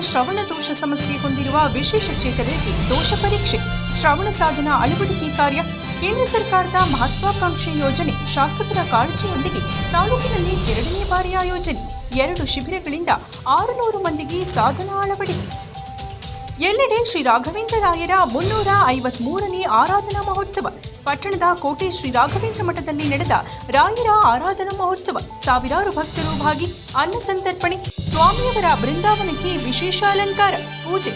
ಶ್ರವಣ ದೋಷ ಸಮಸ್ಯೆ ಹೊಂದಿರುವ ವಿಶೇಷ ಚೇತನರಿಗೆ ದೋಷ ಪರೀಕ್ಷೆ, ಶ್ರವಣ ಸಾಧನ ಅಳವಡಿಕೆ ಕಾರ್ಯ, ಕೇಂದ್ರ ಸರ್ಕಾರದ ಮಹತ್ವಾಕಾಂಕ್ಷಿ ಯೋಜನೆ, ಶಾಸಕರ ಕಾಳಜಿಯೊಂದಿಗೆ ತಾಲೂಕಿನಲ್ಲಿ ಎರಡನೇ ಬಾರಿ ಆಯೋಜನೆ ಎರಡು ಶಿಬಿರಗಳಿಂದ ಆರುನೂರು ಮಂದಿಗೆ ಸಾಧನ ಅಳವಡಿಕೆ. ಎಲ್ಲೆಡೆ ಶ್ರೀ ರಾಘವೇಂದ್ರ ರಾಯರ ಮುನ್ನೂರ ಐವತ್ಮೂರನೇ ಆರಾಧನಾ ಮಹೋತ್ಸವ ಪಟ್ಟಣದ ಕೋಟೆ ಶ್ರೀ ರಾಘವೇಂದ್ರ ಮಠದಲ್ಲಿ ನಡೆದ ರಾಯರ ಆರಾಧನಾ ಮಹೋತ್ಸವ. ಸಾವಿರಾರು ಭಕ್ತರು ಭಾಗಿ ಅನ್ನ ಸಂತರ್ಪಣೆ, ಸ್ವಾಮಿಯವರ ಬೃಂದಾವನಕ್ಕೆ ವಿಶೇಷ ಅಲಂಕಾರ, ಪೂಜೆ.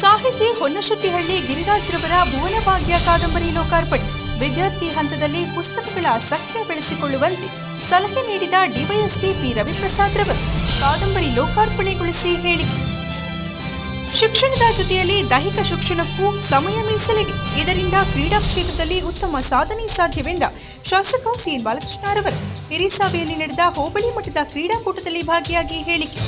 ಸಾಹಿತಿ ಹೊನ್ನಶೆಟ್ಟಿಹಳ್ಳಿ ಗಿರಿರಾಜ್ರವರ ಭುವನಭಾಗ್ಯ ಕಾದಂಬರಿ ಲೋಕಾರ್ಪಣೆ. ವಿದ್ಯಾರ್ಥಿ ಹಂತದಲ್ಲಿ ಪುಸ್ತಕಗಳ ಸಖ್ಯ ಬೆಳೆಸಿಕೊಳ್ಳುವಂತೆ ಸಲಹೆ ನೀಡಿದ ಡಿವೈಎಸ್ಪಿ ಪಿ ರವಿಪ್ರಸಾದ್ ರವರು. ಕಾದಂಬರಿ ಲೋಕಾರ್ಪಣೆಗೊಳಿಸಿ ಹೇಳಿಕೆ. ಶಿಕ್ಷಣದ ಜೊತೆಯಲ್ಲಿ ದೈಹಿಕ ಶಿಕ್ಷಣಕ್ಕೂ ಸಮಯ ಮೀಸಲಿಡಿ. ಇದರಿಂದ ಕ್ರೀಡಾ ಕ್ಷೇತ್ರದಲ್ಲಿ ಉತ್ತಮ ಸಾಧನೆ ಸಾಧ್ಯವೆಂದ ಶಾಸಕ ಸಿ ಬಾಲಕೃಷ್ಣರವರು ಹಿರಿಸಾವೆಯಲ್ಲಿ ನಡೆದ ಹೋಬಳಿ ಮಟ್ಟದ ಕ್ರೀಡಾಕೂಟದಲ್ಲಿ ಭಾಗಿಯಾಗಿ ಹೇಳಿಕೆ.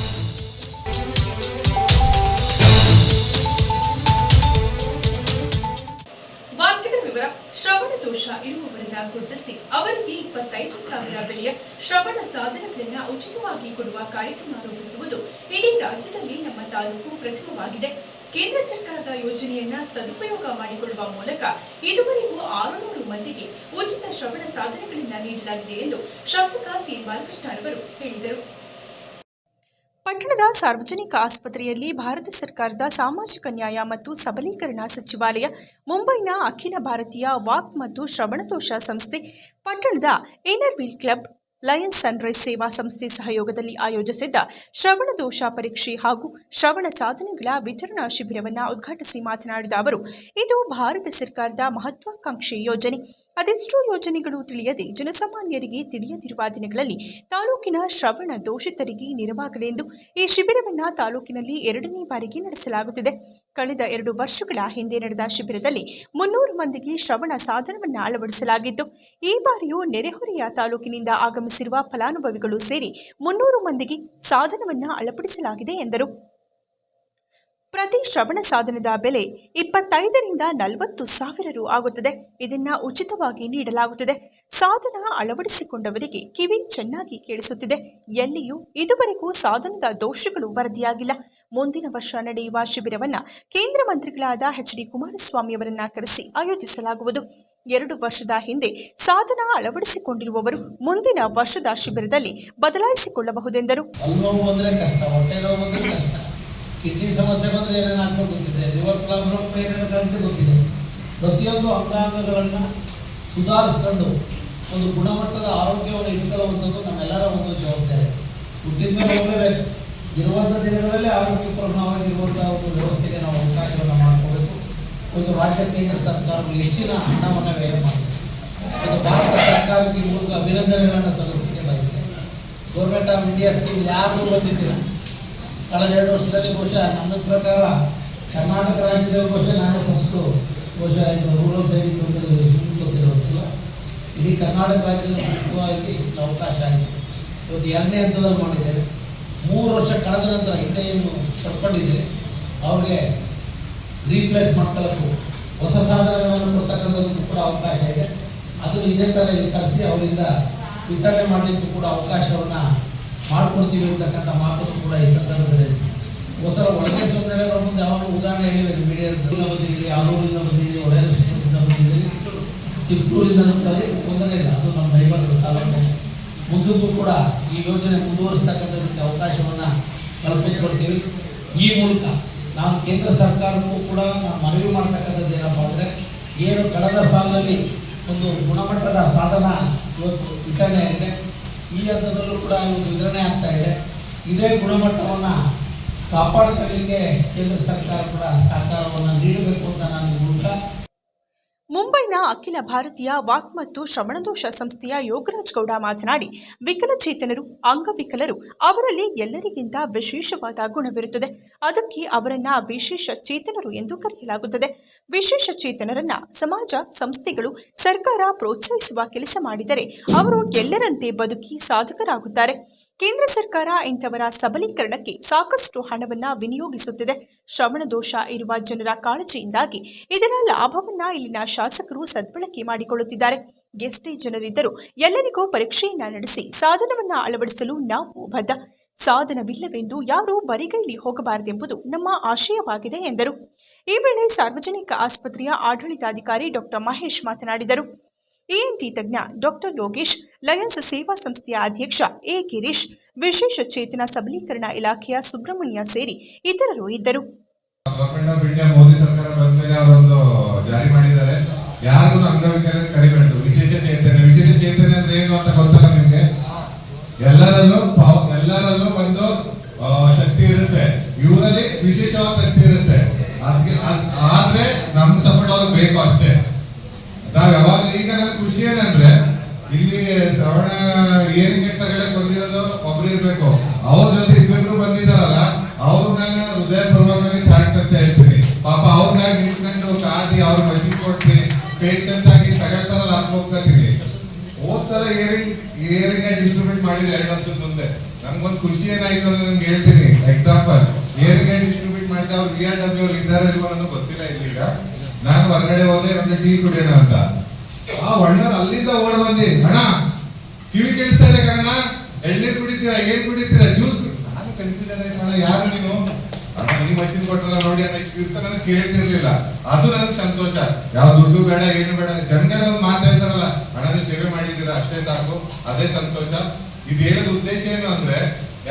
ಶ್ರವಣ ದೋಷ ಇರುವವರನ್ನ ಗುರುತಿಸಿ ಅವರಿಗೆ ಇಪ್ಪತ್ತೈದು ಸಾವಿರ ಬೆಲೆಯ ಶ್ರವಣ ಸಾಧನಗಳನ್ನು ಉಚಿತವಾಗಿ ಕೊಡುವ ಕಾರ್ಯಕ್ರಮ ರೂಪಿಸುವುದು ಇಡೀ ರಾಜ್ಯದಲ್ಲಿ ನಮ್ಮ ತಾಲೂಕು ಪ್ರಥಮವಾಗಿದೆ. ಕೇಂದ್ರ ಸರ್ಕಾರದ ಯೋಜನೆಯನ್ನ ಸದುಪಯೋಗ ಮಾಡಿಕೊಳ್ಳುವ ಮೂಲಕ ಇದುವರೆಗೂ ಆರುನೂರು ಮಂದಿಗೆ ಉಚಿತ ಶ್ರವಣ ಸಾಧನಗಳನ್ನು ನೀಡಲಾಗಿದೆ ಎಂದು ಶಾಸಕ ಸಿ. ಬಾಲಕೃಷ್ಣ ಅವರು ಹೇಳಿದರು. ಪಟ್ಟಣದ ಸಾರ್ವಜನಿಕ ಆಸ್ಪತ್ರೆಯಲ್ಲಿ ಭಾರತ ಸರ್ಕಾರದ ಸಾಮಾಜಿಕ ನ್ಯಾಯ ಮತ್ತು ಸಬಲೀಕರಣ ಸಚಿವಾಲಯ, ಮುಂಬೈನ ಅಖಿಲ ಭಾರತೀಯ ವಾಕ್ ಮತ್ತು ಶ್ರವಣದೋಷ ಸಂಸ್ಥೆ, ಪಟ್ಟಣದ ಇನ್ನರ್ವೀಲ್ ಕ್ಲಬ್ ಲಯನ್ಸ್ ಸನ್ರೈಸ್ ಸೇವಾ ಸಂಸ್ಥೆ ಸಹಯೋಗದಲ್ಲಿ ಆಯೋಜಿಸಿದ್ದ ಶ್ರವಣ ದೋಷ ಪರೀಕ್ಷೆ ಹಾಗೂ ಶ್ರವಣ ಸಾಧನೆಗಳ ವಿತರಣಾ ಶಿಬಿರವನ್ನು ಉದ್ಘಾಟಿಸಿ ಮಾತನಾಡಿದ ಅವರು, ಇದು ಭಾರತ ಸರ್ಕಾರದ ಮಹತ್ವಾಕಾಂಕ್ಷಿ ಯೋಜನೆ. ಅದೆಷ್ಟೋ ಯೋಜನೆಗಳು ತಿಳಿಯದೆ ಜನಸಾಮಾನ್ಯರಿಗೆ ತಿಳಿಯದಿರುವ ದಿನಗಳಲ್ಲಿ ತಾಲೂಕಿನ ಶ್ರವಣ ದೋಷಿತರಿಗೆ ನೆರವಾಗಲೆಂದು ಈ ಶಿಬಿರವನ್ನು ತಾಲೂಕಿನಲ್ಲಿ ಎರಡನೇ ಬಾರಿಗೆ ನಡೆಸಲಾಗುತ್ತಿದೆ. ಕಳೆದ ಎರಡು ವರ್ಷಗಳ ಹಿಂದೆ ನಡೆದ ಶಿಬಿರದಲ್ಲಿ ಮುನ್ನೂರು ಮಂದಿಗೆ ಶ್ರವಣ ಸಾಧನವನ್ನು ಅಳವಡಿಸಲಾಗಿತ್ತು. ಈ ಬಾರಿಯೂ ನೆರೆಹೊರೆಯ ತಾಲೂಕಿನಿಂದ ಆಗಮಿಸಿರುವ ಫಲಾನುಭವಿಗಳು ಸೇರಿ ಮುನ್ನೂರು ಮಂದಿಗೆ ಸಾಧನವನ್ನು ಅಳವಡಿಸಲಾಗಿದೆ ಎಂದರು. ಪ್ರತಿ ಶ್ರವಣ ಸಾಧನದ ಬೆಲೆ ಇಪ್ಪತ್ತೈದರಿಂದ ನಲವತ್ತು ಸಾವಿರ ರು ಆಗುತ್ತದೆ. ಇದನ್ನ ಉಚಿತವಾಗಿ ನೀಡಲಾಗುತ್ತದೆ. ಸಾಧನ ಅಳವಡಿಸಿಕೊಂಡವರಿಗೆ ಕಿವಿ ಚೆನ್ನಾಗಿ ಕೇಳಿಸುತ್ತಿದೆ. ಎಲ್ಲಿಯೂ ಇದುವರೆಗೂ ಸಾಧನದ ದೋಷಗಳು ವರದಿಯಾಗಿಲ್ಲ. ಮುಂದಿನ ವರ್ಷ ನಡೆಯುವ ಶಿಬಿರವನ್ನ ಕೇಂದ್ರ ಮಂತ್ರಿಗಳಾದ ಎಚ್ ಡಿ ಕುಮಾರಸ್ವಾಮಿ ಅವರನ್ನ ಕರೆಸಿ ಆಯೋಜಿಸಲಾಗುವುದು. ಎರಡು ವರ್ಷದ ಹಿಂದೆ ಸಾಧನ ಅಳವಡಿಸಿಕೊಂಡಿರುವವರು ಮುಂದಿನ ವರ್ಷದ ಶಿಬಿರದಲ್ಲಿ ಬದಲಾಯಿಸಿಕೊಳ್ಳಬಹುದೆಂದರು. ಕಿಡ್ನಿ ಸಮಸ್ಯೆ ಬಂದರೆ ಏನೇನು ಆಗ್ತದೆ ಗೊತ್ತಿದೆ. ಲಿವರ್ ಪ್ರಾಬ್ಲಮ್ ಏನೇನು ಅಂತ ಗೊತ್ತಿದೆ. ಪ್ರತಿಯೊಂದು ಅಂಗಾಂಗಗಳನ್ನು ಸುಧಾರಿಸ್ಕೊಂಡು ಒಂದು ಗುಣಮಟ್ಟದ ಆರೋಗ್ಯವನ್ನು ಇಟ್ಕೊಳ್ಳುವಂಥದ್ದು ನಮ್ಮೆಲ್ಲರ ಒಂದು ಜವಾಬ್ದಾರಿ. ಹುಟ್ಟಿದ ಮೇಲೆ ಹೋಗಲೇಬೇಕು ಇರುವಂಥ ದಿನಗಳಲ್ಲಿ ಆರೋಗ್ಯಪೂರ್ಣವಾಗಿರುವಂಥ ಒಂದು ವ್ಯವಸ್ಥೆಗೆ ನಾವು ಅವಕಾಶವನ್ನು ಮಾಡ್ಕೋಬೇಕು. ಒಂದು ರಾಜ್ಯ, ಕೇಂದ್ರ ಸರ್ಕಾರಗಳು ಹೆಚ್ಚಿನ ಹಣವನ್ನು ವ್ಯಯ ಮಾಡಿದೆ ಒಂದು ಭಾರತ ಸರ್ಕಾರಕ್ಕೆ ಮೂಲಕ ಅಭಿನಂದನೆಗಳನ್ನು ಸಲ್ಲಿಸಲಿಕ್ಕೆ ಬಯಸ್ತೇನೆ. ಗೌರ್ಮೆಂಟ್ ಆಫ್ ಇಂಡಿಯಾ ಸ್ಕೀಮ್ ಯಾರಿಗೂ ಬಂದಿದ್ದಿಲ್ಲ ಕಳೆದ ಎರಡು ವರ್ಷದಲ್ಲಿ ಬಹುಶಃ ನನ್ನ ಪ್ರಕಾರ ಕರ್ನಾಟಕ ರಾಜ್ಯದಲ್ಲಿ ಬಹುಶಃ ನಾನು ಫಸ್ಟು ಬಹುಶಃ ಆಯಿತು ರೂರಲ್ ಸೈಡ್ ಗೊತ್ತಿರೋದಿಲ್ಲ ಇಡೀ ಕರ್ನಾಟಕ ರಾಜ್ಯದಲ್ಲಿ ಮುಖ್ಯವಾಗಿ ಅವಕಾಶ ಆಯಿತು. ಇವತ್ತು ಎರಡನೇ ಹಂತದಲ್ಲಿ ಮಾಡಿದ್ದೇವೆ ಮೂರು ವರ್ಷ ಕಳೆದ ನಂತರ ಹಿಂದೆ ಏನು ಅವ್ರಿಗೆ ರೀಪ್ಲೇಸ್ ಮಾಡ್ಕೊಳ್ಳೋಕ್ಕೂ ಹೊಸ ಸಾಧನಗಳನ್ನು ಕೊಡ್ತಕ್ಕಂಥದ್ದು ಕೂಡ ಅವಕಾಶ ಇದೆ. ಅದನ್ನು ಇದೇ ಥರ ಕರೆಸಿ ಅವರಿಂದ ವಿತರಣೆ ಮಾಡಲಿಕ್ಕೂ ಕೂಡ ಅವಕಾಶವನ್ನು ಮಾಡಿಕೊಡ್ತೀವಿ ಅಂತಕ್ಕಂಥ ಮಾತನ್ನು ಕೂಡ ಈ ಸಂದರ್ಭದಲ್ಲಿ. ಹೊಸ ಒಳಗೆ ಸುಮ್ಮನೆ ಮುಂದೆ ಅವರು ಉದಾಹರಣೆ ಹೇಳಿದ್ದಾರೆ ಮೀಡಿಯಾದಿಂದ ಬಂದಿದ್ದೀರಿ ಆಲೂರಿಂದ ಬಂದಿದ್ದೀರಿ ಲಕ್ಷಣದಿಂದ ಬಂದಿದ್ದೀರಿ ತಿಪ್ಪೂರಿಂದ ತೊಂದರೆ ಇಲ್ಲ. ಅದು ನಮ್ಮ ನೈಬರ್ ತಾಲೂಕು ಮುಂದಕ್ಕೂ ಕೂಡ ಈ ಯೋಜನೆ ಮುಂದುವರಿಸ್ತಕ್ಕಂಥದ್ದಕ್ಕೆ ಅವಕಾಶವನ್ನು ಕಲ್ಪಿಸಿಕೊಡ್ತೀವಿ. ಈ ಮೂಲಕ ನಾವು ಕೇಂದ್ರ ಸರ್ಕಾರಕ್ಕೂ ಕೂಡ ನಾವು ಮನವಿ ಮಾಡ್ತಕ್ಕಂಥದ್ದು ಏನಪ್ಪ ಅಂದರೆ, ಏನು ಕಳೆದ ಸಾಲಿನಲ್ಲಿ ಒಂದು ಗುಣಮಟ್ಟದ ಸಾಧನ ಇವತ್ತು ವಿತರಣೆ ಆಗಿದೆ. ಈ ಹಂತದಲ್ಲೂ ಕೂಡ ವಿತರಣೆ ಆಗ್ತಾ ಇದೆ. ಇದೇ ಗುಣಮಟ್ಟವನ್ನು ಕಾಪಾಡಿಕೊಳ್ಳಲಿಕ್ಕೆ ಕೇಂದ್ರ ಸರ್ಕಾರ ಕೂಡ ಸಹಕಾರವನ್ನು ನೀಡಬೇಕು ಅಂತ ನಾನು ಮೂಲಕ ಅಖಿಲ ಭಾರತೀಯ ವಾಕ್ ಮತ್ತು ಶ್ರವಣದೋಷ ಸಂಸ್ಥೆಯ ಯೋಗರಾಜ್ ಗೌಡ ಮಾತನಾಡಿ, ವಿಕಲಚೇತನರು, ಅಂಗವಿಕಲರು ಅವರಲ್ಲಿ ಎಲ್ಲರಿಗಿಂತ ವಿಶೇಷವಾದ ಗುಣವಿರುತ್ತದೆ. ಅದಕ್ಕೆ ಅವರನ್ನ ವಿಶೇಷ ಚೇತನರು ಎಂದು ಕರೆಯಲಾಗುತ್ತದೆ. ವಿಶೇಷ ಚೇತನರನ್ನ ಸಮಾಜ, ಸಂಸ್ಥೆಗಳು, ಸರ್ಕಾರ ಪ್ರೋತ್ಸಾಹಿಸುವ ಕೆಲಸ ಮಾಡಿದರೆ ಅವರು ಎಲ್ಲರಂತೆ ಬದುಕಿ ಸಾಧಕರಾಗುತ್ತಾರೆ. ಕೇಂದ್ರ ಸರ್ಕಾರ ಇಂಥವರ ಸಬಲೀಕರಣಕ್ಕೆ ಸಾಕಷ್ಟು ಹಣವನ್ನ ವಿನಿಯೋಗಿಸುತ್ತಿದೆ. ಶ್ರವಣ ದೋಷ ಇರುವ ಜನರ ಕಾಳಜಿಯಿಂದಾಗಿ ಇದರ ಲಾಭವನ್ನ ಇಲ್ಲಿನ ಶಾಸಕರು ಸದ್ಬಳಕೆ ಮಾಡಿಕೊಳ್ಳುತ್ತಿದ್ದಾರೆ. ಎಷ್ಟೇ ಜನರಿದ್ದರೂ ಎಲ್ಲರಿಗೂ ಪರೀಕ್ಷೆಯನ್ನ ನಡೆಸಿ ಸಾಧನವನ್ನ ಅಳವಡಿಸಲು ನಾವು ಬದ್ಧ. ಸಾಧನವಿಲ್ಲವೆಂದು ಯಾರೂ ಬರಿಗೈಲಿ ಹೋಗಬಾರದೆಂಬುದು ನಮ್ಮ ಆಶಯವಾಗಿದೆ ಎಂದರು. ಈ ವೇಳೆ ಸಾರ್ವಜನಿಕ ಆಸ್ಪತ್ರೆಯ ಆಡಳಿತಾಧಿಕಾರಿ ಡಾಕ್ಟರ್ ಮಹೇಶ್ ಮಾತನಾಡಿದರು. ಎಎನ್ಟಿ ತಜ್ಞ ಡಾಕ್ಟರ್ ಯೋಗೇಶ್, ಲಯನ್ಸ್ ಸೇವಾ ಸಂಸ್ಥೆಯ ಅಧ್ಯಕ್ಷ ಎ ಗಿರೀಶ್, ವಿಶೇಷ ಚೇತನ ಸಬಲೀಕರಣ ಇಲಾಖೆಯ ಸುಬ್ರಹ್ಮಣ್ಯ ಸೇರಿ ಇತರರು ಇದ್ದರು. ಇವರಲ್ಲಿ ವಿಶೇಷವಾದ ಶಕ್ತಿ ಇರುತ್ತೆ. ಆದ್ರೆ ನಮ್ ಸಪೋರ್ಟ್ ಅವ್ರಿಗೆ ಬೇಕು ಅಷ್ಟೇ. ನಾವ್ ಯಾವಾಗ ಈಗ ನನ್ ಖುಷಿ ಏನಂದ್ರೆ, ಇಲ್ಲಿ ಶ್ರವಣ ಏನಿಗೆ ತಗೊಳಕ್ ಬಂದಿರೋದು ಒಬ್ರು ಇರ್ಬೇಕು. ಅವ್ರ ಜೊತೆ ಇಬ್ಬಿಬ್ರು ಬಂದಿದಾರಲ್ಲ ಅವ್ರು ನಾನು ಹೃದಯಪೂರ್ವಕವಾಗಿ ಥ್ಯಾಂಕ್ಸ್ ಅಂತ ಹೇಳ್ತೀನಿ ಪಾಪ ಅವ್ರನ್ನಾಗಿ ನಿಂತ್ಕೊಂಡು ಕಾದಿ ಅವ್ರ ಮಷಿನ್ ಕೊಡ್ಸಿ ಪೇಷನ್ಸ್ ಆಗಿ ತಗೊಳ್ತಾರಲ್ಲ ಅಂತ ಹೋಗ್ತೀನಿ ಹೋದ್ ಸಲ ಏರಿಂಗ್ ಏರಿಂಗ್ ಡಿಸ್ಟ್ರಿಬ್ಯೂಟ್ ಮಾಡಿದ್ರೆ ಎರಡು ವರ್ಷದ ಮುಂದೆ. ನನ್ಗೊಂದು ಖುಷಿ ಏನಾಯ್ತು ಅಂತ ನಿಮ್ಗೆ ಹೇಳ್ತೀನಿ. ಎಕ್ಸಾಂಪಲ್ ಏರಿಂಗ್ ಡಿಸ್ಟ್ರಿಬ್ಯೂಟ್ ಮಾಡಿದ ಅವ್ರು ಬಿ ಆರ್ ಡಬ್ಲ್ಯೂ ಅವ್ರು ಇದ್ದಾರೆ ಇಲ್ವೋ ನನಗೆ ಗೊತ್ತಿಲ್ಲ ಇಲ್ಲೀಗ. ನಾನು ಹೊರಗಡೆ ಹೋದೆ ನಮ್ಗೆ ಟೀ ಕುಡಿಯೋಣ ಅಂತ. ಆ ಒಳ್ಳೆಯವ್ರು ಅಲ್ಲಿಂದ ಓಡ್ ಬಂದಿ ಅಣ್ಣ ಕಿವಿ ಕೇಳಿಸ್ತಾ ಇದೆ ಕಣ ಎಳ್ನೀರು ಕುಡಿತೀರಾ, ಏನ್ ಕುಡಿತೀರಾ, ಜ್ಯೂಸ್ ನಾನು ಕನ್ಸಿಡರ್ ಯಾರು ನೀನು? ಅಣ್ಣ, ಈ ಮಷಿನ್ ಕೊಟ್ಟರಲ್ಲ ನೋಡಿ ಅಣ್ಣ, ಇಷ್ಟು ನನಗೆ ಕೇಳ್ತಿರ್ಲಿಲ್ಲ. ಅದು ನನಗೆ ಸಂತೋಷ. ಯಾವ ದುಡ್ಡು ಬೇಡ, ಏನು ಬೇಡ ಜನಗಳ ಮಾತಾಡ್ತಾರಲ್ಲ ಮಾತು ಅಣ್ಣ ಸೇವೆ ಮಾಡಿದ್ದೀರಾ, ಅಷ್ಟೇ ಸಾಕು, ಅದೇ ಸಂತೋಷ. ಇದು ಹೇಳೋದ್ ಉದ್ದೇಶ ಏನು ಅಂದ್ರೆ,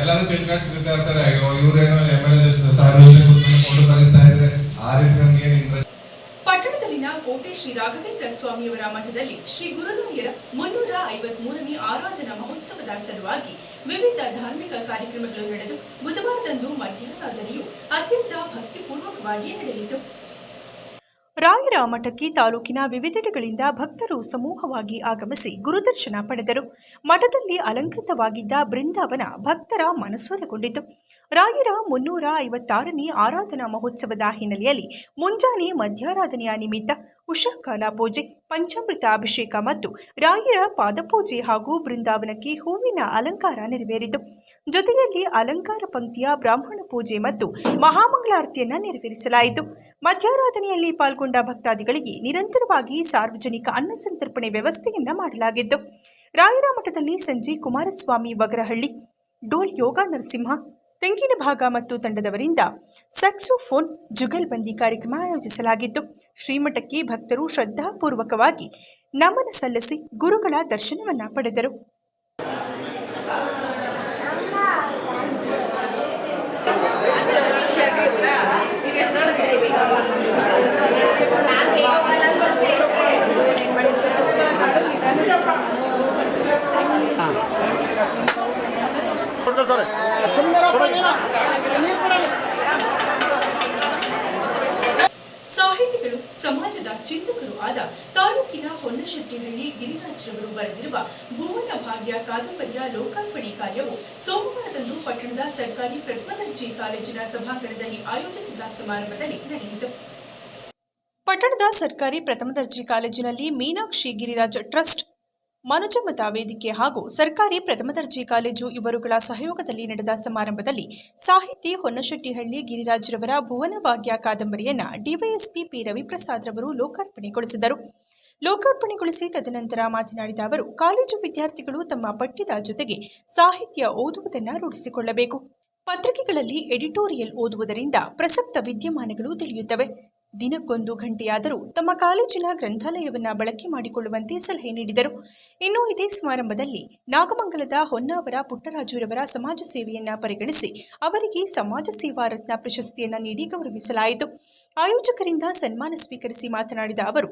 ಎಲ್ಲರೂ ತಿಳ್ಕೊಂಡಿರ್ತಾ ಇರ್ತಾರೆ, ಅಯ್ಯೋ, ಇವ್ರೇನೋ ಎಂ ಎಲ್ ಎ ಸಾರ್ವಜನಿಕ ಕಲಿಸ್ತಾ ಇದ್ರೆ. ಆ ರೀತಿ ನಮ್ಗೆ ಏನು ಇಂಟ್ರೆಸ್ಟ್ ಪಟ್ಟಣದಲ್ಲಿನ ಕೋಟೆ ಶ್ರೀ ರಾಘವೇಂದ್ರ ಸ್ವಾಮಿಯವರ ಮಠದಲ್ಲಿ ಶ್ರೀ ಗುರುರಾಯರ ಮುನ್ನೂರ ಐವತ್ಮೂರನೇ ಆರಾಧನಾ ಮಹೋತ್ಸವದ ಸಲುವಾಗಿ ವಿವಿಧ ಧಾರ್ಮಿಕ ಕಾರ್ಯಕ್ರಮಗಳು ನಡೆದು ಬುಧವಾರದಂದು ಮಧ್ಯಾರಾಧನೆಯು ಅತ್ಯಂತ ಭಕ್ತಿಪೂರ್ವಕವಾಗಿ ನಡೆಯಿತು. ರಾಯರ ಮಠಕ್ಕೆ ತಾಲೂಕಿನ ವಿವಿಧೆಡೆಗಳಿಂದ ಭಕ್ತರು ಸಮೂಹವಾಗಿ ಆಗಮಿಸಿ ಗುರುದರ್ಶನ ಪಡೆದರು. ಮಠದಲ್ಲಿ ಅಲಂಕೃತವಾಗಿದ್ದ ಬೃಂದಾವನ ಭಕ್ತರ ಮನಸೂರೆಗೊಂಡಿತು ರಾಯರ ಮುನ್ನೂರ ಐವತ್ತಾರನೇ ಆರಾಧನಾ ಮಹೋತ್ಸವದ ಹಿನ್ನೆಲೆಯಲ್ಲಿ ಮುಂಜಾನೆ ಮಧ್ಯಾರಾಧನೆಯ ನಿಮಿತ್ತ ಉಷಾಕಾಲ ಪೂಜೆ, ಪಂಚಾಮೃತ ಅಭಿಷೇಕ ಮತ್ತು ರಾಯರ ಪಾದಪೂಜೆ ಹಾಗೂ ಬೃಂದಾವನಕ್ಕೆ ಹೂವಿನ ಅಲಂಕಾರ ನೆರವೇರಿತು. ಜೊತೆಯಲ್ಲಿ ಅಲಂಕಾರ ಪಂಕ್ತಿಯ ಬ್ರಾಹ್ಮಣ ಪೂಜೆ ಮತ್ತು ಮಹಾಮಂಗಳಾರತಿಯನ್ನು ನೆರವೇರಿಸಲಾಯಿತು. ಮಧ್ಯಾರಾಧನೆಯಲ್ಲಿ ಪಾಲ್ಗೊಂಡ ಭಕ್ತಾದಿಗಳಿಗೆ ನಿರಂತರವಾಗಿ ಸಾರ್ವಜನಿಕ ಅನ್ನ ಸಂತರ್ಪಣೆ ವ್ಯವಸ್ಥೆಯನ್ನು ಮಾಡಲಾಗಿತ್ತು. ರಾಯರ ಮಠದಲ್ಲಿ ಸಂಜೆ ಕುಮಾರಸ್ವಾಮಿ ವಗ್ರಹಳ್ಳಿ, ಡೋಲ್ ಯೋಗ ನರಸಿಂಹ ತೆಂಗಿನ ಭಾಗ ಮತ್ತು ತಂಡದವರಿಂದ ಸಕ್ಸೋಫೋನ್ ಜುಗಲ್ಬಂದಿ ಕಾರ್ಯಕ್ರಮ ಆಯೋಜಿಸಲಾಗಿತ್ತು. ಶ್ರೀಮಠಕ್ಕೆ ಭಕ್ತರು ಶ್ರದ್ಧಾಪೂರ್ವಕವಾಗಿ ನಮನ ಸಲ್ಲಿಸಿ ಗುರುಗಳ ದರ್ಶನವನ್ನ ಪಡೆದರು. ಸಾಹಿತಿಗಳು, ಸಮಾಜದ ಚಿಂತಕರು ಆದ ತಾಲೂಕಿನ ಹೊನ್ನಶೆಟ್ಟಿಹಳ್ಳಿ ಗಿರಿರಾಜ್ರವರು ಬರೆದಿರುವ ಭುವನ ಭಾಗ್ಯ ಕಾದಂಬರಿಯ ಲೋಕಾರ್ಪಣೆ ಕಾರ್ಯವು ಸೋಮವಾರದಂದು ಪಟ್ಟಣದ ಸರ್ಕಾರಿ ಪ್ರಥಮ ದರ್ಜೆ ಕಾಲೇಜಿನ ಸಭಾಂಗಣದಲ್ಲಿ ಆಯೋಜಿಸಿದ ಸಮಾರಂಭದಲ್ಲಿ ನಡೆಯಿತು. ಪಟ್ಟಣದ ಸರ್ಕಾರಿ ಪ್ರಥಮ ದರ್ಜೆ ಕಾಲೇಜಿನಲ್ಲಿ ಮೀನಾಕ್ಷಿ ಗಿರಿರಾಜ್ ಟ್ರಸ್ಟ್ ಮನುಜಮತ ವೇದಿಕೆ ಹಾಗೂ ಸರ್ಕಾರಿ ಪ್ರಥಮ ದರ್ಜೆ ಕಾಲೇಜು ಇವರುಗಳ ಸಹಯೋಗದಲ್ಲಿ ನಡೆದ ಸಮಾರಂಭದಲ್ಲಿ ಸಾಹಿತಿ ಹೊನ್ನಶೆಟ್ಟಿಹಳ್ಳಿ ಗಿರಿರಾಜ್ರವರ ಭುವನ ಭಾಗ್ಯ ಕಾದಂಬರಿಯನ್ನ ಡಿವೈಎಸ್ಪಿ ಪಿ ರವಿಪ್ರಸಾದ್ ರವರು ಲೋಕಾರ್ಪಣೆಗೊಳಿಸಿದರು. ಲೋಕಾರ್ಪಣೆಗೊಳಿಸಿ ತದನಂತರ ಮಾತನಾಡಿದ ಅವರು, ಕಾಲೇಜು ವಿದ್ಯಾರ್ಥಿಗಳು ತಮ್ಮ ಪಠ್ಯದ ಜೊತೆಗೆ ಸಾಹಿತ್ಯ ಓದುವುದನ್ನು ರೂಢಿಸಿಕೊಳ್ಳಬೇಕು. ಪತ್ರಿಕೆಗಳಲ್ಲಿ ಎಡಿಟೋರಿಯಲ್ ಓದುವುದರಿಂದ ಪ್ರಸಕ್ತ ವಿದ್ಯಮಾನಗಳು ತಿಳಿಯುತ್ತವೆ. ದಿನಕ್ಕೊಂದು ಗಂಟೆಯಾದರೂ ತಮ್ಮ ಕಾಲೇಜಿನ ಗ್ರಂಥಾಲಯವನ್ನು ಬಳಕೆ ಮಾಡಿಕೊಳ್ಳುವಂತೆ ಸಲಹೆ ನೀಡಿದರು. ಇನ್ನು ಇದೇ ಸಮಾರಂಭದಲ್ಲಿ ನಾಗಮಂಗಲದ ಹೊನ್ನಾವರ ಪುಟ್ಟರಾಜುರವರ ಸಮಾಜ ಸೇವೆಯನ್ನ ಪರಿಗಣಿಸಿ ಅವರಿಗೆ ಸಮಾಜ ಸೇವಾ ರತ್ನ ಪ್ರಶಸ್ತಿಯನ್ನ ನೀಡಿ ಗೌರವಿಸಲಾಯಿತು. ಆಯೋಜಕರಿಂದ ಸನ್ಮಾನ ಸ್ವೀಕರಿಸಿ ಮಾತನಾಡಿದ ಅವರು,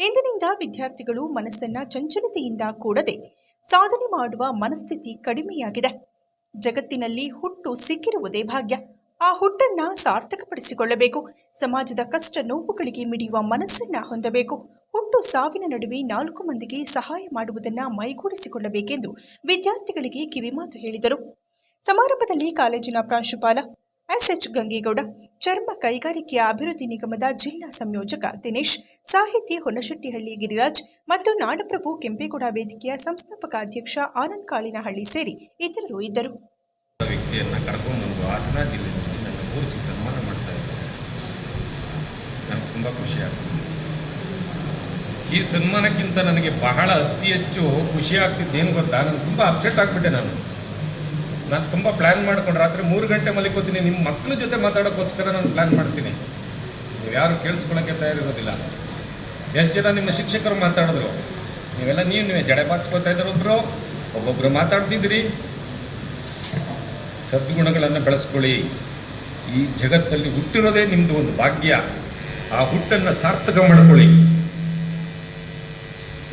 ಇಂದಿನಿಂದ ವಿದ್ಯಾರ್ಥಿಗಳು ಮನಸ್ಸನ್ನ ಚಂಚಲತೆಯಿಂದ ಕೂಡದೆ ಸಾಧನೆ ಮಾಡುವ ಮನಸ್ಥಿತಿ ಕಡಿಮೆಯಾಗಿದೆ. ಜಗತ್ತಿನಲ್ಲಿ ಹುಟ್ಟು ಸಿಕ್ಕಿರುವುದೇ ಭಾಗ್ಯ. ಆ ಹುಟ್ಟನ್ನ ಸಾರ್ಥಕಪಡಿಸಿಕೊಳ್ಳಬೇಕು. ಸಮಾಜದ ಕಷ್ಟ ನೋವುಗಳಿಗೆ ಮಿಡಿಯುವ ಮನಸ್ಸನ್ನ ಹೊಂದಬೇಕು. ಹುಟ್ಟು ಸಾವಿನ ನಡುವೆ ನಾಲ್ಕು ಮಂದಿಗೆ ಸಹಾಯ ಮಾಡುವುದನ್ನ ಮೈಗೂಡಿಸಿಕೊಳ್ಳಬೇಕೆಂದು ವಿದ್ಯಾರ್ಥಿಗಳಿಗೆ ಕಿವಿಮಾತು ಹೇಳಿದರು. ಸಮಾರಂಭದಲ್ಲಿ ಕಾಲೇಜಿನ ಪ್ರಾಂಶುಪಾಲ ಎಸ್ಎಚ್ ಗಂಗೇಗೌಡ, ಚರ್ಮ ಕೈಗಾರಿಕೆಯ ಅಭಿವೃದ್ಧಿ ನಿಗಮದ ಜಿಲ್ಲಾ ಸಂಯೋಜಕ ದಿನೇಶ್ ಸಾಹಿತಿ ಹೊನಶೆಟ್ಟಿಹಳ್ಳಿ ಗಿರಿರಾಜ್ ಮತ್ತು ನಾಡಪ್ರಭು ಕೆಂಪೇಗೌಡ ವೇದಿಕೆಯ ಸಂಸ್ಥಾಪಕ ಅಧ್ಯಕ್ಷ ಆನಂದ್ ಕಾಳಿನಹಳ್ಳಿ ಸೇರಿ ಇತರರು ಇದ್ದರು. ಕೂರಿಸಿ ಸನ್ಮಾನ ಮಾಡ್ತಾ ಇದ್ದಾರೆ. ನನಗೆ ತುಂಬ ಖುಷಿ ಆಗ್ತದೆ. ಈ ಸನ್ಮಾನಕ್ಕಿಂತ ನನಗೆ ಬಹಳ ಅತಿ ಹೆಚ್ಚು ಖುಷಿ ಆಗ್ತಿದ್ದು ಏನು ಗೊತ್ತಾ? ನಾನು ತುಂಬ ಅಪ್ಸೆಟ್ ಆಗಿಬಿಟ್ಟೆ ನಾನು. ನಾನು ತುಂಬ ಪ್ಲ್ಯಾನ್ ಮಾಡ್ಕೊಂಡು ರಾತ್ರಿ ಮೂರು ಗಂಟೆ ಮಲಿಕೋತೀನಿ. ನಿಮ್ಮ ಮಕ್ಕಳ ಜೊತೆ ಮಾತಾಡೋಕ್ಕೋಸ್ಕರ ನಾನು ಪ್ಲ್ಯಾನ್ ಮಾಡ್ತೀನಿ. ನೀವು ಯಾರು ಕೇಳಿಸ್ಕೊಳ್ಳೋಕ್ಕೆ ತಯಾರಿರೋದಿಲ್ಲ ಎಷ್ಟು ಜನ ನಿಮ್ಮ ಶಿಕ್ಷಕರು ಮಾತಾಡಿದ್ರು? ನೀವೆಲ್ಲ ನೀವು ನೀವೇ ಜಡೆ ಬಾಚ್ಕೋತಾ ಇದ್ದಾರೆ ಒಬ್ಬರು ಒಬ್ಬೊಬ್ಬರು ಮಾತಾಡ್ತಿದ್ದೀರಿ. ಸದ್ಗುಣಗಳನ್ನು ಬೆಳೆಸ್ಕೊಳ್ಳಿ. ಈ ಜಗತ್ತಲ್ಲಿ ಹುಟ್ಟಿರೋದೇ ನಿಮ್ಮದು ಒಂದು ಭಾಗ್ಯ. ಆ ಹುಟ್ಟನ್ನು ಸಾರ್ಥಕ ಮಾಡ್ಕೊಳ್ಳಿ.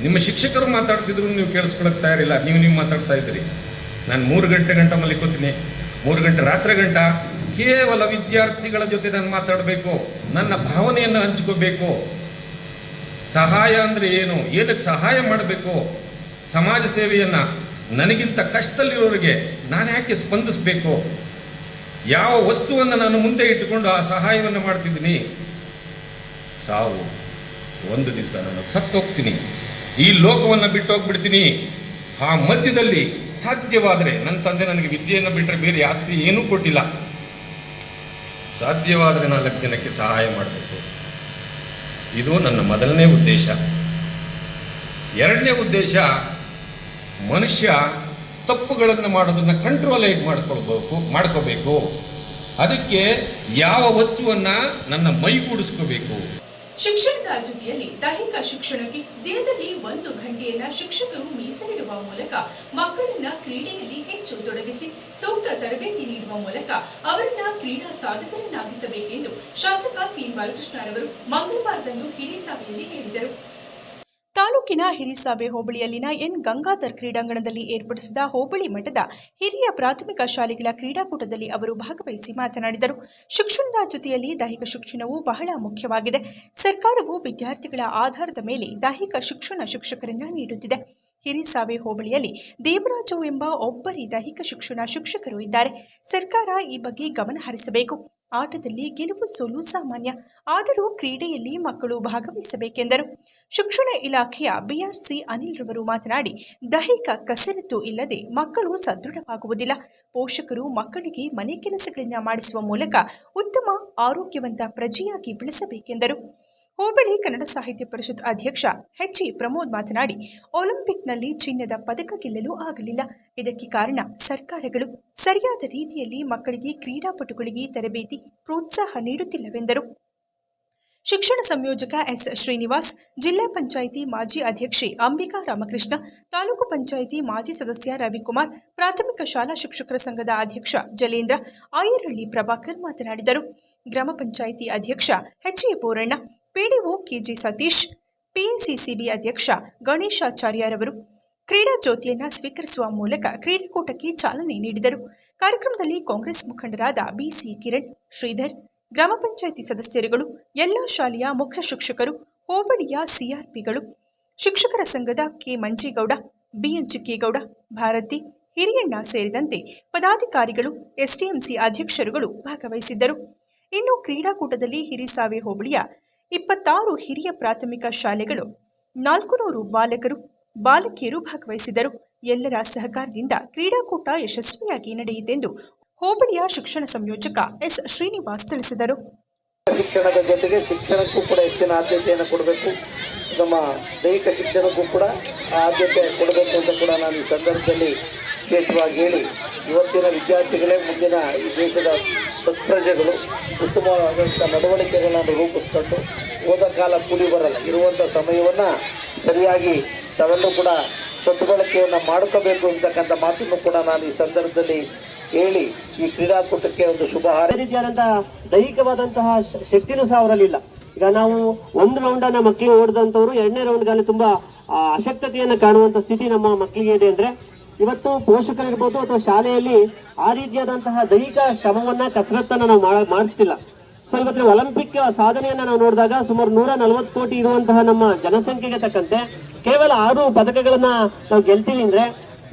ನಿಮ್ಮ ಶಿಕ್ಷಕರು ಮಾತಾಡ್ತಿದ್ರು ನೀವು ಕೇಳಿಸ್ಕೊಳಕ್ ತಯಾರಿಲ್ಲ, ನೀವು ನೀವು ಮಾತಾಡ್ತಾ ಇದ್ದೀರಿ. ನಾನು ಮೂರು ಗಂಟೆ ಗಂಟ ಮಲಿಕೋತೀನಿ ಮೂರು ಗಂಟೆ ರಾತ್ರಿ ಗಂಟ ಕೇವಲ ವಿದ್ಯಾರ್ಥಿಗಳ ಜೊತೆ ನಾನು ಮಾತಾಡಬೇಕು. ನನ್ನ ಭಾವನೆಯನ್ನು ಹಂಚ್ಕೋಬೇಕು. ಸಹಾಯ ಅಂದರೆ ಏನು? ಏನಕ್ಕೆ ಸಹಾಯ ಮಾಡಬೇಕು? ಸಮಾಜ ಸೇವೆಯನ್ನು ನನಗಿಂತ ಕಷ್ಟದಲ್ಲಿರೋರಿಗೆ ನಾನು ಯಾಕೆ ಸ್ಪಂದಿಸಬೇಕು? ಯಾವ ವಸ್ತುವನ್ನು ನಾನು ಮುಂದೆ ಇಟ್ಟುಕೊಂಡು ಆ ಸಹಾಯವನ್ನು ಮಾಡ್ತಿದ್ದೀನಿ? ಸಾವು. ಒಂದು ದಿವಸ ನಾನು ಸತ್ತೋಗ್ತೀನಿ. ಈ ಲೋಕವನ್ನು ಬಿಟ್ಟು ಹೋಗ್ಬಿಡ್ತೀನಿ ಆ ಮಧ್ಯದಲ್ಲಿ ಸಾಧ್ಯವಾದರೆ ನನ್ನ ತಂದೆ ನನಗೆ ವಿದ್ಯೆಯನ್ನು ಬಿಟ್ಟರೆ ಬೇರೆ ಆಸ್ತಿ ಏನೂ ಕೊಟ್ಟಿಲ್ಲ. ಸಾಧ್ಯವಾದರೆ ನಾಲ್ಕು ಜನಕ್ಕೆ ಸಹಾಯ ಮಾಡಬೇಕು. ಇದು ನನ್ನ ಮೊದಲನೇ ಉದ್ದೇಶ. ಎರಡನೇ ಉದ್ದೇಶ, ಮನುಷ್ಯ ತಪ್ಪುಗಳನ್ನು ಮಾಡೋದನ್ನು ಕಂಟ್ರೋಲ್ ಹೇಗೆ ಮಾಡ್ಕೊಳ್ಬೇಕು, ಮಾಡ್ಕೋಬೇಕು. ಅದಕ್ಕೆ ಯಾವ ವಸ್ತುವನ್ನ ನನ್ನ ಮೈಗೂಡಿಸ್ಕೋಬೇಕು ಶಿಕ್ಷಣದ ಜೊತೆಯಲ್ಲಿ ದೈಹಿಕ ಶಿಕ್ಷಣಕ್ಕೆ ದಿನದಲ್ಲಿ ಒಂದು ಗಂಟೆಯನ್ನ ಶಿಕ್ಷಕರು ಮೀಸಲಿಡುವ ಮೂಲಕ ಮಕ್ಕಳನ್ನ ಕ್ರೀಡೆಯಲ್ಲಿ ಹೆಚ್ಚು ತೊಡಗಿಸಿ ಸೂಕ್ತ ತರಬೇತಿ ನೀಡುವ ಮೂಲಕ ಅವರನ್ನ ಕ್ರೀಡಾ ಸಾಧಕರನ್ನಾಗಿಸಬೇಕೆಂದು ಶಾಸಕ ಸಿ ಬಾಲಕೃಷ್ಣ ಅವರು ಮಂಗಳವಾರದಂದು ಹಿರಿಸಾವೆಯಲ್ಲಿ ಹೇಳಿದರು. ತಾಲೂಕಿನ ಹಿರಿಸಾಬೆ ಹೋಬಳಿಯಲ್ಲಿನ ಎನ್ ಗಂಗಾಧರ್ ಕ್ರೀಡಾಂಗಣದಲ್ಲಿ ಏರ್ಪಡಿಸಿದ ಹೋಬಳಿ ಮಠದ ಹಿರಿಯ ಪ್ರಾಥಮಿಕ ಶಾಲೆಗಳ ಕ್ರೀಡಾಕೂಟದಲ್ಲಿ ಅವರು ಭಾಗವಹಿಸಿ ಮಾತನಾಡಿದರು. ಶಿಕ್ಷಣದ ಜೊತೆಯಲ್ಲಿ ದೈಹಿಕ ಶಿಕ್ಷಣವು ಬಹಳ ಮುಖ್ಯವಾಗಿದೆ. ಸರ್ಕಾರವು ವಿದ್ಯಾರ್ಥಿಗಳ ಆಧಾರದ ಮೇಲೆ ದೈಹಿಕ ಶಿಕ್ಷಣ ಶಿಕ್ಷಕರನ್ನ ನೀಡುತ್ತಿದೆ. ಹಿರಿಸಾವೆ ಹೋಬಳಿಯಲ್ಲಿ ದೇವರಾಜು ಎಂಬ ಒಬ್ಬರಿ ದೈಹಿಕ ಶಿಕ್ಷಣ ಶಿಕ್ಷಕರು ಇದ್ದಾರೆ. ಸರ್ಕಾರ ಈ ಬಗ್ಗೆ ಗಮನ ಹರಿಸಬೇಕು. ಆಟದಲ್ಲಿ ಗೆಲುವು ಸೋಲು ಸಾಮಾನ್ಯ. ಆದರೂ ಕ್ರೀಡೆಯಲ್ಲಿ ಮಕ್ಕಳು ಭಾಗವಹಿಸಬೇಕೆಂದರು. ಶಿಕ್ಷಣ ಇಲಾಖೆಯ ಬಿಆರ್ಸಿ ಅನಿಲ್ ರವರು ಮಾತನಾಡಿ, ದೈಹಿಕ ಕಸರತ್ತು ಇಲ್ಲದೆ ಮಕ್ಕಳು ಸದೃಢವಾಗುವುದಿಲ್ಲ. ಪೋಷಕರು ಮಕ್ಕಳಿಗೆ ಮನೆ ಕೆಲಸಗಳನ್ನು ಮಾಡಿಸುವ ಮೂಲಕ ಉತ್ತಮ, ಆರೋಗ್ಯವಂತ ಪ್ರಜೆಯಾಗಿ ಬೆಳೆಸಬೇಕೆಂದರು. ಹೋಬಳಿ ಕನ್ನಡ ಸಾಹಿತ್ಯ ಪರಿಷತ್ ಅಧ್ಯಕ್ಷ ಎಚ್ ಇ ಪ್ರಮೋದ್ ಮಾತನಾಡಿ, ಒಲಿಂಪಿಕ್ನಲ್ಲಿ ಚಿನ್ನದ ಪದಕ ಗೆಲ್ಲಲು ಆಗಲಿಲ್ಲ. ಇದಕ್ಕೆ ಕಾರಣ ಸರ್ಕಾರಗಳು. ಸರಿಯಾದ ರೀತಿಯಲ್ಲಿ ಮಕ್ಕಳಿಗೆ ಕ್ರೀಡಾಪಟುಗಳಿಗೆ ತರಬೇತಿ ಪ್ರೋತ್ಸಾಹ ನೀಡುತ್ತಿಲ್ಲವೆಂದರು. ಶಿಕ್ಷಣ ಸಂಯೋಜಕ ಎಸ್. ಶ್ರೀನಿವಾಸ್, ಜಿಲ್ಲಾ ಪಂಚಾಯಿತಿ ಮಾಜಿ ಅಧ್ಯಕ್ಷೆ ಅಂಬಿಕಾ ರಾಮಕೃಷ್ಣ, ತಾಲೂಕು ಪಂಚಾಯಿತಿ ಮಾಜಿ ಸದಸ್ಯ ರವಿಕುಮಾರ್, ಪ್ರಾಥಮಿಕ ಶಾಲಾ ಶಿಕ್ಷಕರ ಸಂಘದ ಅಧ್ಯಕ್ಷ ಜಲೇಂದ್ರ ಆಯರಹಳ್ಳಿ ಪ್ರಭಾಕರ್ ಮಾತನಾಡಿದರು. ಗ್ರಾಮ ಪಂಚಾಯಿತಿ ಅಧ್ಯಕ್ಷ H A PDO KG Satish PACCB ಅಧ್ಯಕ್ಷ ಗಣೇಶಾಚಾರ್ಯರವರು. ಕ್ರೀಡಾ ಜ್ಯೋತಿಯನ್ನು ಸ್ವೀಕರಿಸುವ ಮೂಲಕ ಕ್ರೀಡಾಕೂಟಕ್ಕೆ ಚಾಲನೆ ನೀಡಿದರು. ಕಾರ್ಯಕ್ರಮದಲ್ಲಿ ಕಾಂಗ್ರೆಸ್ ಮುಖಂಡರಾದ ಬಿಸಿ ಕಿರಣ್, ಶ್ರೀಧರ್, ಗ್ರಾಮ ಪಂಚಾಯಿತಿ ಸದಸ್ಯರುಗಳು, ಎಲ್ಲಾ ಶಾಲೆಯ ಮುಖ್ಯ ಶಿಕ್ಷಕರು, ಹೋಬಳಿಯ ಸಿಆರ್ಪಿಗಳು, ಶಿಕ್ಷಕರ ಸಂಘದ ಕೆ. ಮಂಜೇಗೌಡ ಬಿಎನ್ ಚಿಕ್ಕೇಗೌಡ ಭಾರತಿ, ಹಿರಿಯಣ್ಣ ಸೇರಿದಂತೆ ಪದಾಧಿಕಾರಿಗಳು, ಎಸ್ಡಿಎಂಸಿ ಅಧ್ಯಕ್ಷರುಗಳು ಭಾಗವಹಿಸಿದ್ದರು. ಇನ್ನು ಕ್ರೀಡಾಕೂಟದಲ್ಲಿ ಹಿರಿಸಾವೆ ಹೋಬಳಿಯ ಇಪ್ಪತ್ತಾರು ಹಿರಿಯ ಪ್ರಾಥಮಿಕ ಶಾಲೆಗಳು, ನಾಲ್ಕುನೂರು ಬಾಲಕರು, ಬಾಲಕಿಯರು ಭಾಗವಹಿಸಿದರು. ಎಲ್ಲರ ಸಹಕಾರದಿಂದ ಕ್ರೀಡಾಕೂಟ ಯಶಸ್ವಿಯಾಗಿ ನಡೆಯಿತೆಂದು ಹೋಬಳಿಯ ಶಿಕ್ಷಣ ಸಂಯೋಜಕ ಎಸ್. ಶ್ರೀನಿವಾಸ್ ತಿಳಿಸಿದರು. ಶಿಕ್ಷಣದ ಜೊತೆಗೆ ಶಿಕ್ಷಣಕ್ಕೂ ಕೂಡ ಹೆಚ್ಚಿನ ಆದ್ಯತೆಯನ್ನು ಕೊಡಬೇಕು. ನಮ್ಮ ದೈಹಿಕ ಶಿಕ್ಷಣಕ್ಕೂ ಕೂಡ ಆದ್ಯತೆ ಕೊಡಬೇಕು ಅಂತ ಕೂಡ ನಾನು ಈ ಸಂದರ್ಭದಲ್ಲಿ ವಿಶೇಷವಾಗಿ ಹೇಳಿ, ಇವತ್ತಿನ ವಿದ್ಯಾರ್ಥಿಗಳೇ ಮುಂದಿನ ಈ ದೇಶದ ಸತ್ಪ್ರಜೆಗಳು ಉತ್ತಮವಾದಂಥ ನಡವಳಿಕೆಗಳನ್ನು ರೂಪಿಸ್ಕೊಂಡು ಹೋದ ಕಾಲ ಕೂಲಿ ಬರಲ್ಲ. ಇರುವಂಥ ಸಮಯವನ್ನು ಸರಿಯಾಗಿ ತಾವೆಲ್ಲೂ ಕೂಡ ಸದ್ಬಳಕೆಯನ್ನು ಮಾಡ್ಕೋಬೇಕು ಅಂತಕ್ಕಂಥ ಮಾತನ್ನು ಕೂಡ ನಾನು ಈ ಸಂದರ್ಭದಲ್ಲಿ ಹೇಳಿ ಈ ಕ್ರೀಡಾಕೂಟಕ್ಕೆ ಒಂದು ಶುಭ ರೀತಿಯಾದಂತಹ ದೈಹಿಕವಾದಂತಹ ಶಕ್ತಿನೂ ಸಹ ಅವರಲ್ಲಿಲ್ಲ. ಈಗ ನಾವು ಒಂದು ರೌಂಡ್ ಅನ್ನ ಮಕ್ಕಳಿಗೆ ಓಡಿದಂತವ್ರು ಎರಡನೇ ರೌಂಡ್ಗಾಗಲೇ ತುಂಬಾ ಅಶಕ್ತತೆಯನ್ನು ಕಾಣುವಂಥ ಸ್ಥಿತಿ ನಮ್ಮ ಮಕ್ಕಳಿಗೆ ಇದೆ ಅಂದ್ರೆ ಇವತ್ತು ಪೋಷಕರಿರ್ಬೋದು ಅಥವಾ ಶಾಲೆಯಲ್ಲಿ ಆ ರೀತಿಯಾದಂತಹ ದೈಹಿಕ ಶ್ರಮವನ್ನ ಕಸರತ್ತನ್ನ ನಾವು ಮಾಡ- ಮಾಡಿಸ್ತಿಲ್ಲ. ಸೊ ಇವತ್ತಿನ ಒಲಿಂಪಿಕ್ ಸಾಧನೆಯನ್ನ ನಾವು ನೋಡಿದಾಗ ಸುಮಾರು ನೂರ ನಲವತ್ತು ಕೋಟಿ ಇರುವಂತಹ ನಮ್ಮ ಜನಸಂಖ್ಯೆಗೆ ತಕ್ಕಂತೆ ಕೇವಲ ಆರು ಪದಕಗಳನ್ನ ನಾವು ಗೆಲ್ತೀವಿ ಅಂದ್ರೆ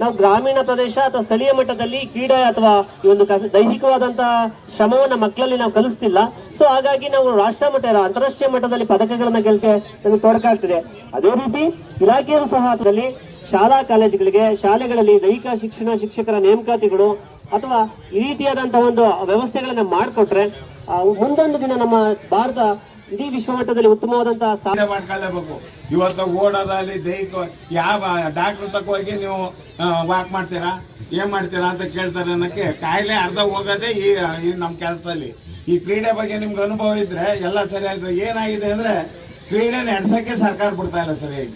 ನಾವು ಗ್ರಾಮೀಣ ಪ್ರದೇಶ ಅಥವಾ ಸ್ಥಳೀಯ ಮಟ್ಟದಲ್ಲಿ ಕ್ರೀಡೆ ಅಥವಾ ಈ ಒಂದು ದೈಹಿಕವಾದಂತಹ ಶ್ರಮವನ್ನ ಮಕ್ಕಳಲ್ಲಿ ನಾವು ಕಲಿಸ್ತಿಲ್ಲ. ಸೊ ಹಾಗಾಗಿ ನಾವು ರಾಷ್ಟ್ರ ಮಟ್ಟ ಅಂತಾರಾಷ್ಟ್ರೀಯ ಮಟ್ಟದಲ್ಲಿ ಪದಕಗಳನ್ನ ಗೆಲ್ಕೆ ನಮಗೆ ತೊಡಕಾಗ್ತಿದೆ ಅದೇ ರೀತಿ ಇಲಾಖೆಯರು ಸಹ ಅದರಲ್ಲಿ ಶಾಲಾ ಕಾಲೇಜುಗಳಿಗೆ, ಶಾಲೆಗಳಲ್ಲಿ ದೈಹಿಕ ಶಿಕ್ಷಣ ಶಿಕ್ಷಕರ ನೇಮಕಾತಿಗಳು ಅಥವಾ ಈ ರೀತಿಯಾದಂತಹ ಒಂದು ವ್ಯವಸ್ಥೆಗಳನ್ನ ಮಾಡಿಕೊಟ್ರೆ ಮುಂದೊಂದು ದಿನ ನಮ್ಮ ಭಾರತ ಇಡೀ ವಿಶ್ವಮಟ್ಟದಲ್ಲಿ ಉತ್ತಮವಾದಂತಹ ಸಾಧನೆ ಮಾಡ್ಕೊಳ್ಳೇಬೇಕು ಇವತ್ತು ಓಡೋದಲ್ಲಿ ದೈಹಿಕ ಯಾವ ಡಾಕ್ಟರ್ ತಕ್ಕ ಹೋಗಿ ನೀವು ವಾಕ್ ಮಾಡ್ತೀರಾ? ಏನ್ ಮಾಡ್ತೀರಾ ಅಂತ ಕೇಳ್ತಾರೆ ಅನ್ನಕ್ಕೆ ಕಾಯಿಲೆ ಅರ್ಧ ಹೋಗೋದೇ ಈ ನಮ್ಮ ಕೆಲಸದಲ್ಲಿ. ಈ ಕ್ರೀಡೆ ಬಗ್ಗೆ ನಿಮ್ಗೆ ಅನುಭವ ಇದ್ರೆ ಎಲ್ಲ ಸರಿ ಆಯ್ತು ಏನಾಗಿದೆ ಅಂದ್ರೆ ಕ್ರೀಡೆ ನಡೆಸಕ್ಕೆ ಸರ್ಕಾರ ಬಿಡ್ತಾ ಇಲ್ಲ ಸರಿಯಾಗಿ.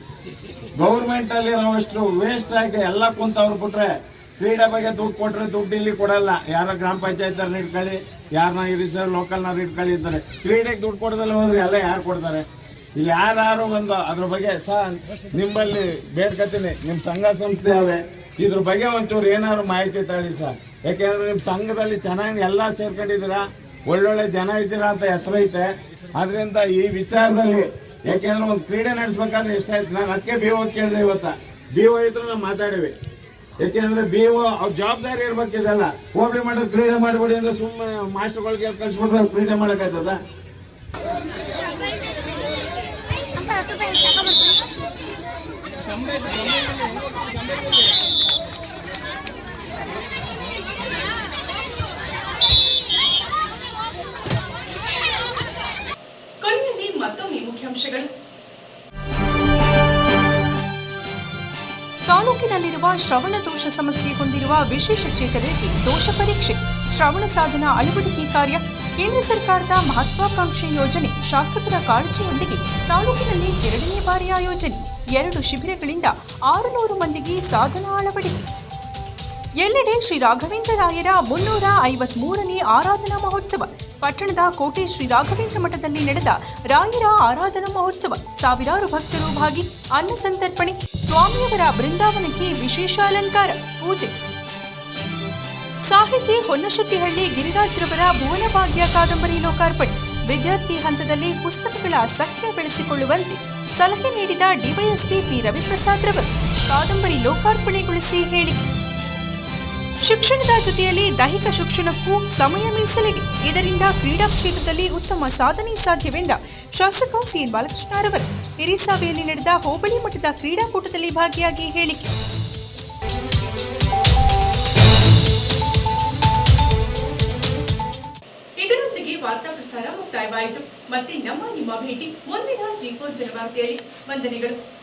ಗೌರ್ಮೆಂಟ್ ಅಷ್ಟು ವೇಸ್ಟ್ ಆಗಿ ಎಲ್ಲ ಕುಂತವ್ರು ಬಿಟ್ರೆ ಕ್ರೀಡೆ ಬಗ್ಗೆ ದುಡ್ಡು ಕೊಟ್ರೆ ದುಡ್ಡು ಇಲ್ಲಿ ಕೊಡಲ್ಲ. ಯಾರೋ ಗ್ರಾಮ ಪಂಚಾಯತ್ ಇಟ್ಕೊಳ್ಳಿ ಯಾರನ್ನ ಇರಿಸ ಲೋಕಲ್ನವ್ರು ಇಟ್ಕೊಳ್ಳಿ ಅಂತಾರೆ. ಕ್ರೀಡೆಗೆ ದುಡ್ಡು ಕೊಡೋದಲ್ಲ ಹೋದ್ರೆ ಎಲ್ಲ ಯಾರು ಕೊಡ್ತಾರೆ? ಇಲ್ಲಿ ಯಾರು ಒಂದು ಅದ್ರ ಬಗ್ಗೆ ಸರ್ ನಿಮ್ಮಲ್ಲಿ ಬೇಡ್ಕತೀನಿ. ನಿಮ್ಮ ಸಂಘ ಸಂಸ್ಥೆ ಅವೆ. ಇದ್ರ ಬಗ್ಗೆ ಒಂಚೂರು ಏನಾದ್ರು ಮಾಹಿತಿ ತಗೊಳ್ಳಿ ಸರ್ ಯಾಕೆಂದ್ರೆ ನಿಮ್ಮ ಸಂಘದಲ್ಲಿ ಚೆನ್ನಾಗಿ ಎಲ್ಲ ಸೇರ್ಕೊಂಡಿದ್ದೀರಾ? ಒಳ್ಳೊಳ್ಳೆ ಜನ ಇದ್ದೀರಾ ಅಂತ ಹೆಸರೈತೆ ಅದರಿಂದ ಈ ವಿಚಾರದಲ್ಲಿ ಯಾಕೆಂದ್ರೆ ಒಂದು ಕ್ರೀಡೆ ನಡೆಸ್ಬೇಕಾದ್ರೆ ಆಯ್ತು? ನಾನು ಅದಕ್ಕೆ ಬಿ ಓ ಕೇಳಿದೆ ಇವತ್ತು. ಬಿ ಓ ಇದ್ರು ನಾವು ಮಾತಾಡಿವಿ. ಯಾಕೆಂದ್ರೆ ಬಿ ಓ ಅವ್ರ ಜವಾಬ್ದಾರಿ ಇರ್ಬೇಕು ಇದೆಲ್ಲ. ಹೋಬಳಿ ಮಾಡೋದು ಕ್ರೀಡೆ ಮಾಡಬೇಡಿ ಅಂದ್ರೆ ಸುಮ್ಮನೆ ಮಾಸ್ಟರ್ಗಳಿಗೆ ಗಳಿಗೆ ಅವ್ರು ಕ್ರೀಡೆ ಮಾಡೋಕ್ಕಾಯ್ತದ? ಮುಖ್ಯಾಂಶಗಳು. ತಾಲೂಕಿನಲ್ಲಿರುವ ಶ್ರವಣ ದೋಷ ಸಮಸ್ಯೆ ಹೊಂದಿರುವ ವಿಶೇಷ ಚೇತನರಿಗೆ ದೋಷ ಪರೀಕ್ಷೆ, ಶ್ರವಣ ಸಾಧನ ಅಳವಡಿಕೆ ಕಾರ್ಯ, ಕೇಂದ್ರ ಸರ್ಕಾರದ ಮಹತ್ವಾಕಾಂಕ್ಷಿ ಯೋಜನೆ, ಶಾಸಕರ ಕಾಳಜಿಯೊಂದಿಗೆ ತಾಲೂಕಿನಲ್ಲಿ ಎರಡನೇ ಬಾರಿ ಆಯೋಜನೆ ಎರಡು ಶಿಬಿರಗಳಿಂದ ಆರುನೂರು ಮಂದಿಗೆ ಸಾಧನ ಅಳವಡಿಕೆ. ಎಲ್ಲೆಡೆ ಶ್ರೀ ರಾಘವೇಂದ್ರ ರಾಯರ ಮುನ್ನೂರ ಐವತ್ಮೂರನೇ ಆರಾಧನಾ ಮಹೋತ್ಸವ ಪಟ್ಟಣದ ಕೋಟೆ ಶ್ರೀ ರಾಘವೇಂದ್ರ ಮಠದಲ್ಲಿ ನಡೆದ ರಾಯರ ಆರಾಧನಾ ಮಹೋತ್ಸವ. ಸಾವಿರಾರು ಭಕ್ತರು ಭಾಗಿ ಅನ್ನ ಸಂತರ್ಪಣೆ. ಸ್ವಾಮಿಯವರ ಬೃಂದಾವನಕ್ಕೆ ವಿಶೇಷ ಅಲಂಕಾರ, ಪೂಜೆ. ಸಾಹಿತಿ ಹೊನ್ನಶೆಟ್ಟಿಹಳ್ಳಿ ಗಿರಿರಾಜ್ರವರ ಭುವನ ಭಾಗ್ಯ ಕಾದಂಬರಿ ಲೋಕಾರ್ಪಣೆ. ವಿದ್ಯಾರ್ಥಿ ಹಂತದಲ್ಲಿ ಪುಸ್ತಕಗಳ ಸಖ್ಯ ಬೆಳೆಸಿಕೊಳ್ಳುವಂತೆ ಸಲಹೆ ನೀಡಿದ ಡಿವೈಎಸ್ಪಿ ಪಿ ರವಿಪ್ರಸಾದ್ ರವರು. ಕಾದಂಬರಿ ಲೋಕಾರ್ಪಣೆಗೊಳಿಸಿ ಹೇಳಿಕೆ. ಶಿಕ್ಷಣದ ಜೊತೆಯಲ್ಲಿ ದೈಹಿಕ ಶಿಕ್ಷಣಕ್ಕೂ ಸಮಯ ಮೀಸಲಿಡಿ. ಇದರಿಂದ ಕ್ರೀಡಾ ಕ್ಷೇತ್ರದಲ್ಲಿ ಉತ್ತಮ ಸಾಧನೆ ಸಾಧ್ಯವೆಂದ ಶಾಸಕ ಸಿಎನ್ ಬಾಲಕೃಷ್ಣರವರು ಹಿರಿಸಾವೆಯಲ್ಲಿ ನಡೆದ ಹೋಬಳಿ ಮಟ್ಟದ ಕ್ರೀಡಾಕೂಟದಲ್ಲಿ ಭಾಗಿಯಾಗಿ ಹೇಳಿಕೆ. ಇದರೊಂದಿಗೆ ವಾರ್ತಾ ಪ್ರಸಾರ ಮುಕ್ತಾಯವಾಯಿತು. ಮತ್ತೆ ನಮ್ಮ ನಿಮ್ಮ ಭೇಟಿ ಮುಂದಿನ ಜಿ ಫೋರ್ ಜನವಾರ್ತೆಯಲ್ಲಿ ವಂದನೆಗಳು.